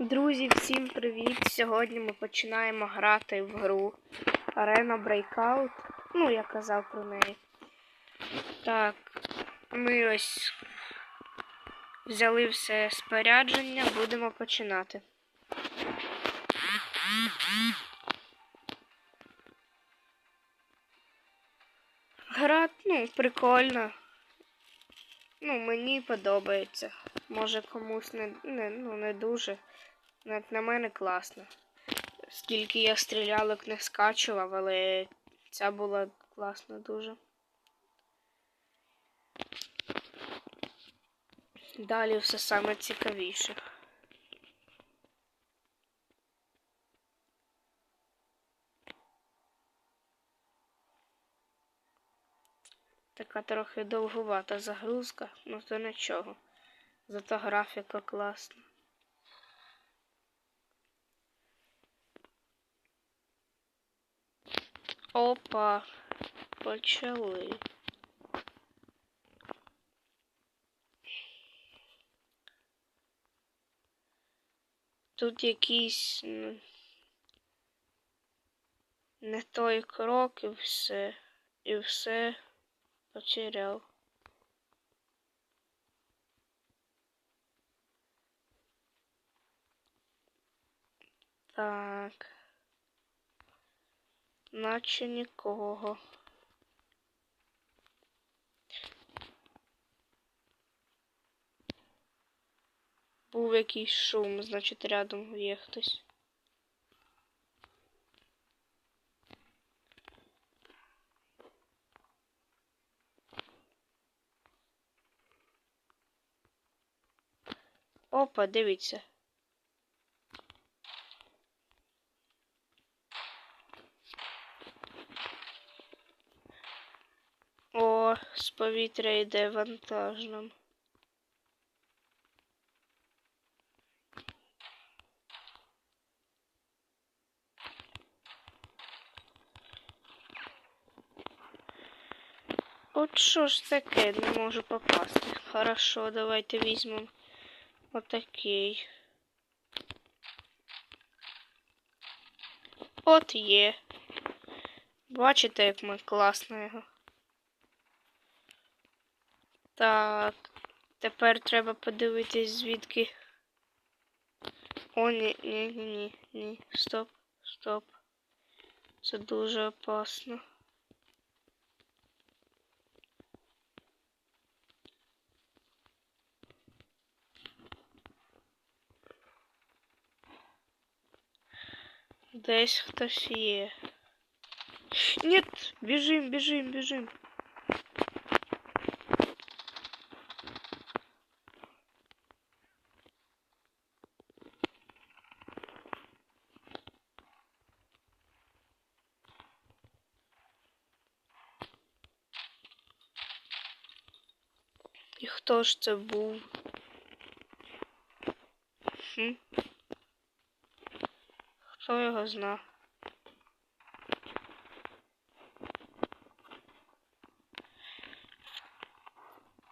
Друзі, всім привіт! Сьогодні ми починаємо грати в гру Arena Breakout. Ну, я казав про неї. Так, ми ось взяли все спорядження, будемо починати. Гра, ну, прикольна. Ну, мені подобається. Може комусь не, не, ну, не дуже. Навіть на мене класно. Скільки я стрілялок не скачував, але ця була класна дуже. Далі все саме цікавіше. Така трохи довгувата загрузка, ну то нічого. Зато графіка класна. Опа, почали. Тут якийсь м, не той крок і все. І все потеряв. Так. Наче нікого. Був якийсь шум, значить рядом є хтось. Опа, дивіться. О, з повітря йде вантаж нам. От що ж таке, не можу попасти. Хорошо, давайте візьмемо отакий. От є. Бачите, як ми класно його. Так, тепер треба подивитись звідки. О, ні, ні, ні, ні, ні. Стоп, стоп. Це дуже опасно. Десь хтось є. Нет, біжим, біжим, біжим. І хто ж це був? Хм? Хто його зна?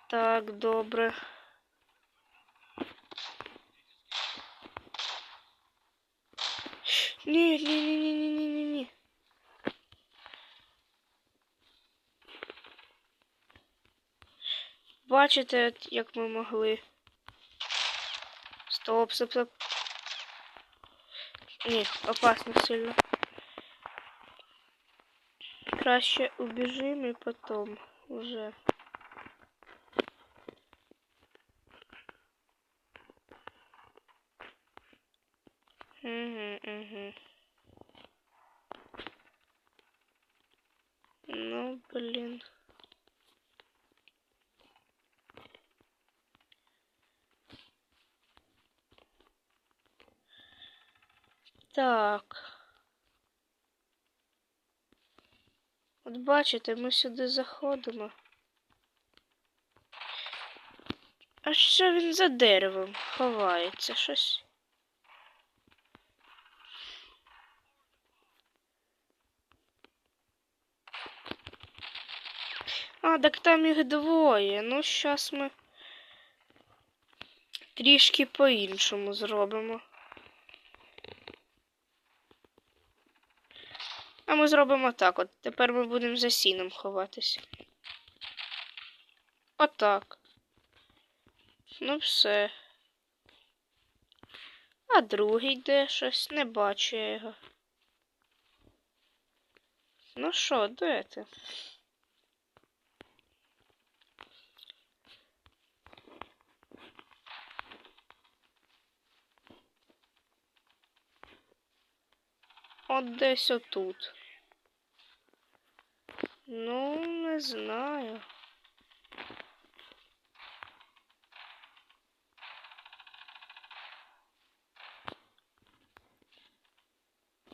Так, добре. Ні, ні, ні, ні. Бачите, от як ми могли. Стоп, стоп, стоп. Ні, опасно сильно. Краще убіжим і потом уже. Угу, угу. Ну, блин. Так. От бачите, ми сюди заходимо. А що він за деревом ховається щось? А, так там їх двоє. Ну, щас ми трішки по-іншому зробимо. А ми зробимо так. От тепер ми будемо за сіном ховатися. Отак. Ну все. А другий де щось? Не бачу я його. Ну що, де ти? От десь отут. Ну, не знаю.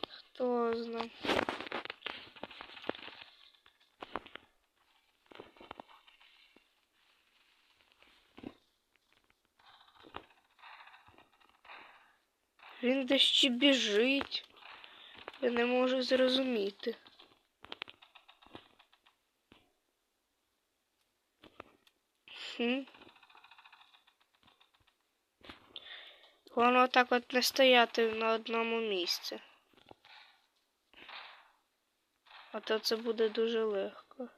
Хто знає? Він десь ще біжить. Я не можу зрозуміти. Хм. Воно так от не стояти на одному місці. А то це буде дуже легко.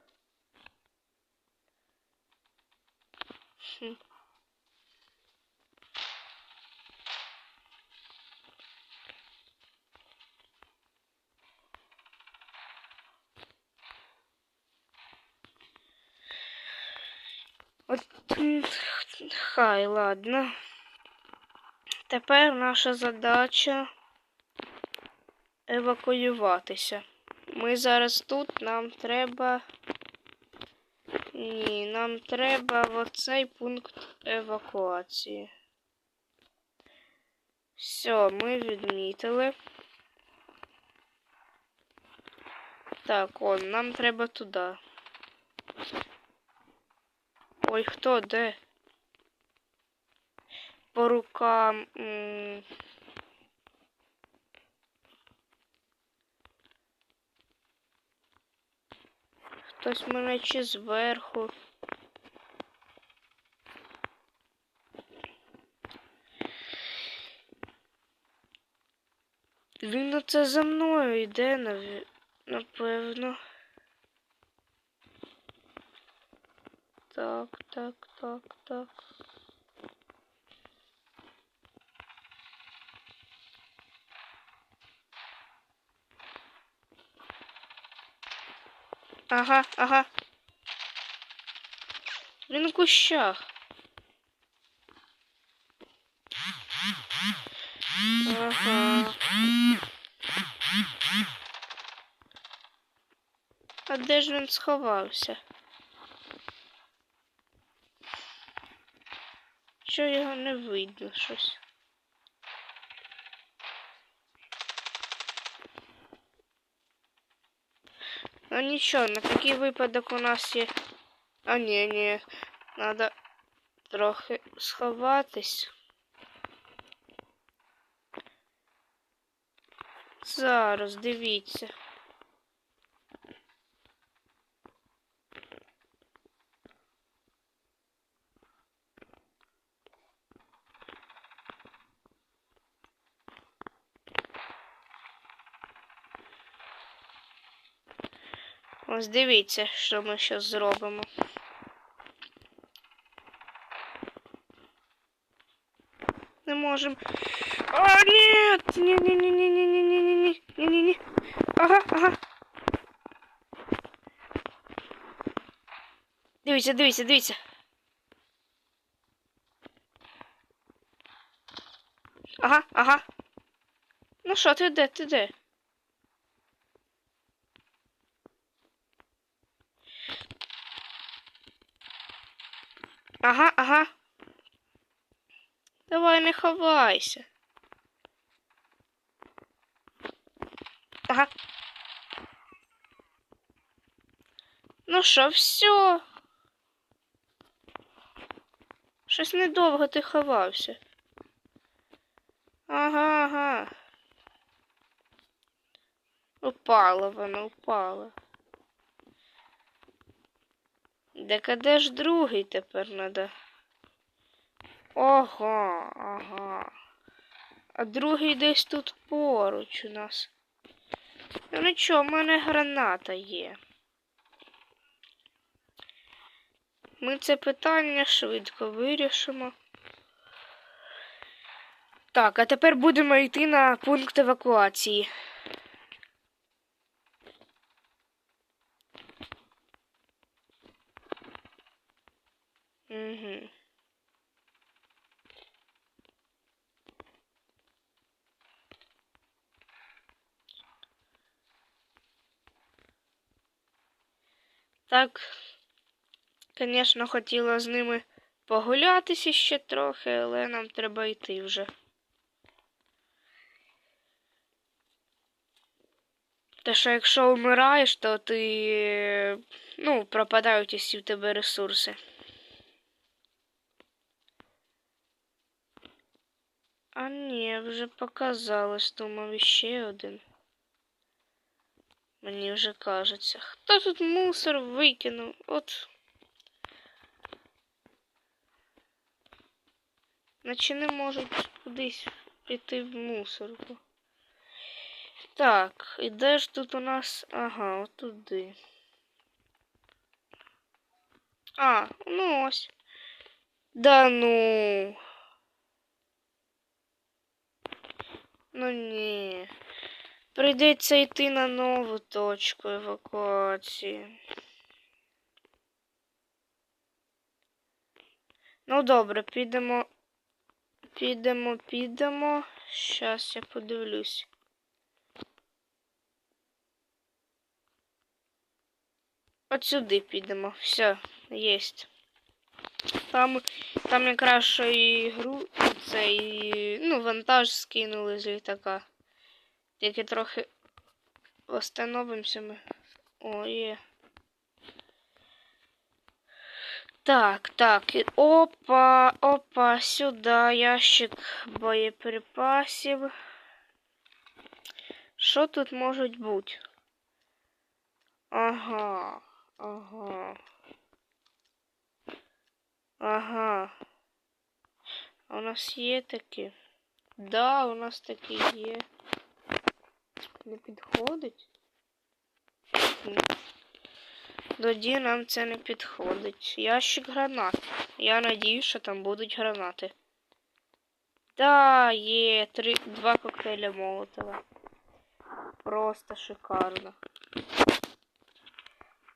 Хм. От м, хай, ладно. Тепер наша задача евакуюватися. Ми зараз тут, нам треба. Ні, нам треба в оцей пункт евакуації. Все, ми відмітили. Так, он, нам треба туди. Ой, хто де? По рукам. Хтось мене чи зверху. Він оце за мною йде, напевно. Так, так, так, так. Ага, ага. Він у кущах. Ага. А де ж він сховався? Що його не видно щось? Ну нічого, на такий випадок у нас є. А ні, ні. Надо трохи сховатись. Зараз дивіться. Ось дивіться, що ми зараз зробимо. Не можемо. А, ні! Ні, ні, ні, ні, ні, ні, ні, ні, ні, ні, ні, ні. Ага, ага. Дивіться, дивіться, дивіться. Ага, ага. Ну що, ти де, ти де? Ага, ага. Давай не ховайся. Ага. Ну що, все. Щось недовго ти ховався. Ага, ага. Упала вона, упала. Так де ж другий тепер надо? Ага, ага. А другий десь тут поруч у нас. Ну нічого, в мене граната є. Ми це питання швидко вирішимо. Так, а тепер будемо йти на пункт евакуації. Угу. Так, звісно, хотіла з ними погулятися ще трохи, але нам треба йти вже. Те, що якщо вмираєш, то ти ну, пропадають усі в тебе ресурси. А ні, вже показалось, думав, іще один. Мені вже кажеться. Хто тут мусор викинув? От. Наче не можуть кудись піти в мусорку. Так, і де ж тут у нас. Ага, отуди. А, ну ось. Да ну. Ну ні. Прийдеться йти на нову точку евакуації. Ну добре, підемо. Підемо, підемо. Щас я подивлюсь. От сюди підемо. Все, єсть. Там, там якраз що і гру, цей, ну, вантаж скинули з літака. Тільки трохи восстановимося ми. О, є. Так, так. і- Опа, опа, сюди ящик боєприпасів. Що тут можуть бути? Ага, ага. Ага. А у нас є такі? Да, у нас такі є. Не підходить? Тоді нам це не підходить. Ящик гранат. Я надію, що там будуть гранати. Да, є три, два коктейля Молотова. Просто шикарно.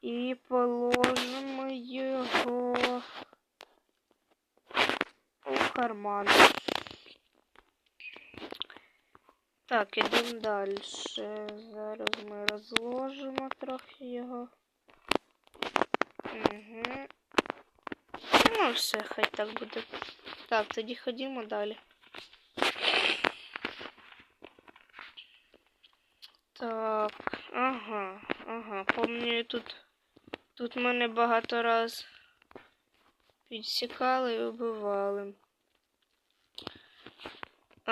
І положимо його у карман. Так, ідемо далі. Зараз ми розложимо трохи його. Угу. Ну, все, хай так буде. Так, тоді ходімо далі. Так, ага, ага. Помню, тут тут мене багато раз підсікали і вбивали.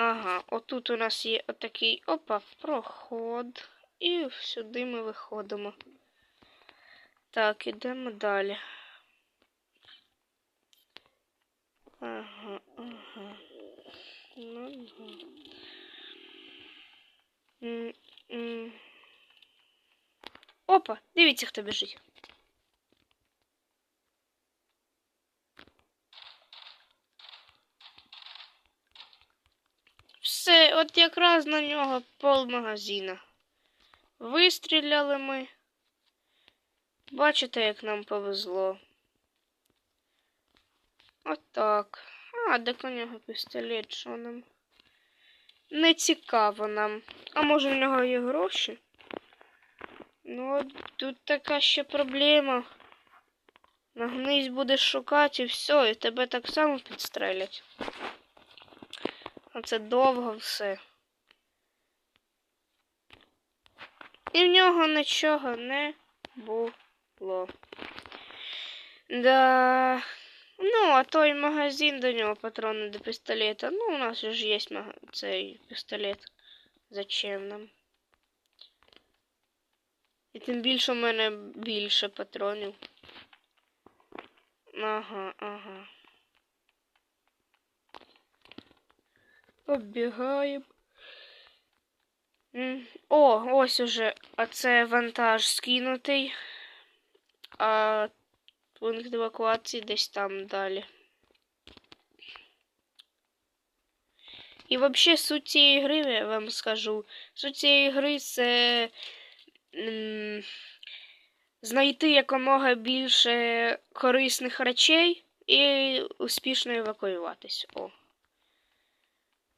Ага, отут у нас є отакий опа, проход. І сюди ми виходимо. Так, ідемо далі. Ага, ага. Ну, ага. М. Опа, дивіться, хто біжить. Все, от якраз на нього пол магазина. Вистріляли ми. Бачите, як нам повезло. Отак. А, так у нього пістолет, що нам? Не цікаво нам. А може в нього є гроші? Ну, от тут така ще проблема. Нагнись будеш шукати і все, і тебе так само підстрелять. А це довго все. І в нього нічого не було. Да. Ну, а той магазин до нього патрони до пістолета. Ну, у нас же ж є цей пістолет. Зачем нам? І тим більше в мене більше патронів. Ага, ага. Оббігаємо. О, ось уже. А це вантаж скинутий. А пункт евакуації десь там далі. І взагалі суть цієї гри, я вам скажу. Суть цієї гри це знайти якомога більше корисних речей і успішно евакуюватись. О.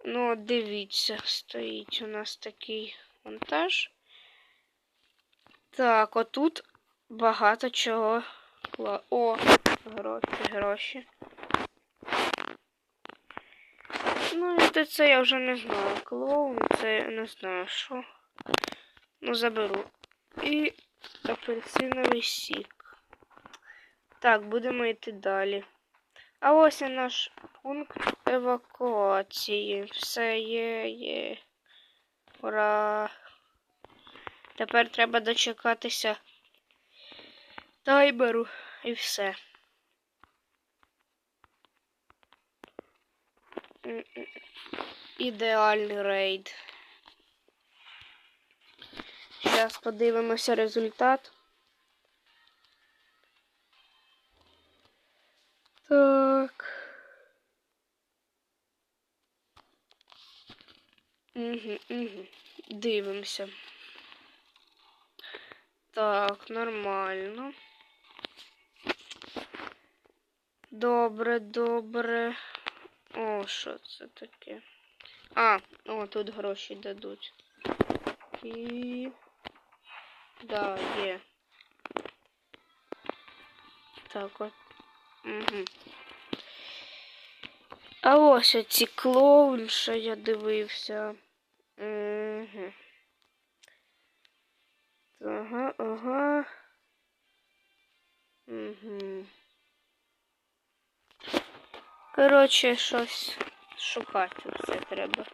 Ну, дивіться, стоїть у нас такий монтаж. Так, отут багато чого. О, гроші, гроші. Ну, це, це я вже не знаю. Клоун, це я не знаю що. Ну, заберу. І апельсиновий сік. Так, будемо йти далі. А ось і наш пункт евакуації. Все є, є. Ура! Тепер треба дочекатися таймеру і все. Ідеальний рейд. Зараз подивимося результат. Так. Угу, угу. Дивимося. Так, нормально. Добре, добре. О, що це таке? А, о, тут гроші дадуть. І. Да, є. Так от. Угу. А ось оці клоун, що я дивився. Угу. Ага, ага. Угу. Коротше, щось шукати все треба.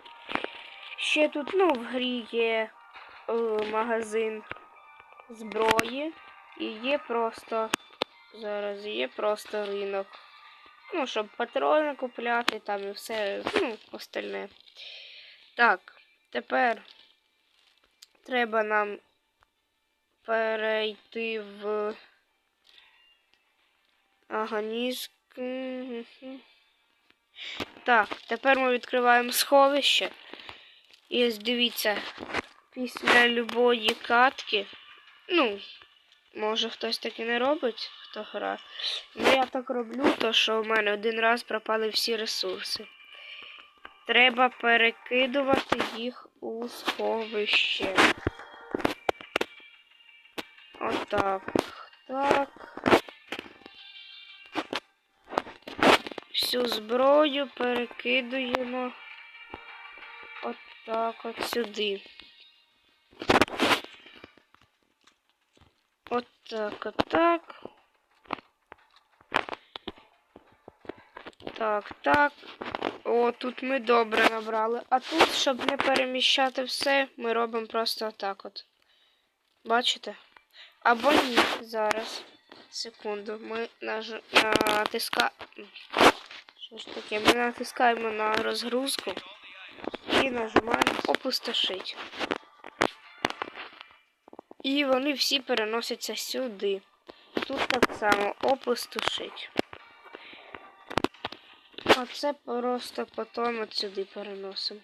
Ще тут, ну, в грі є е, магазин зброї і є просто. Зараз є просто ринок. Ну, щоб патрони купляти там і все, ну, остальне. Так, тепер треба нам перейти в аганізк. Так, тепер ми відкриваємо сховище. І ось дивіться, після любої катки, ну, може хтось так і не робить, хто грає. Ну я так роблю, то що в мене один раз пропали всі ресурси. Треба перекидувати їх у сховище. Отак. Так. Всю зброю перекидуємо отак от сюди. Отак, отак. Так, так. О, тут ми добре набрали. А тут, щоб не переміщати все, ми робимо просто отак от. Бачите? Або ні, зараз. Секунду. Ми наж... натиска... Що ж таке? Ми натискаємо на розгрузку і нажимаємо опустошить. І вони всі переносяться сюди. Тут так само опустошить. А це просто потім от сюди переносимо.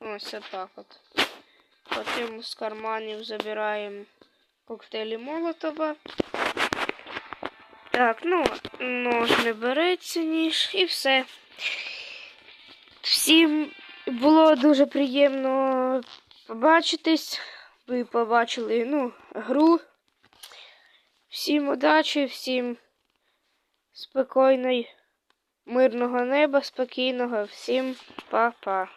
Ось отак от. Потім з карманів забираємо коктейлі Молотова. Так, ну, нож не береться ніж і все. Всім було дуже приємно побачитись. Ви побачили ну, гру. Всім удачі, всім спокійної, мирного неба, спокійного, всім па-па.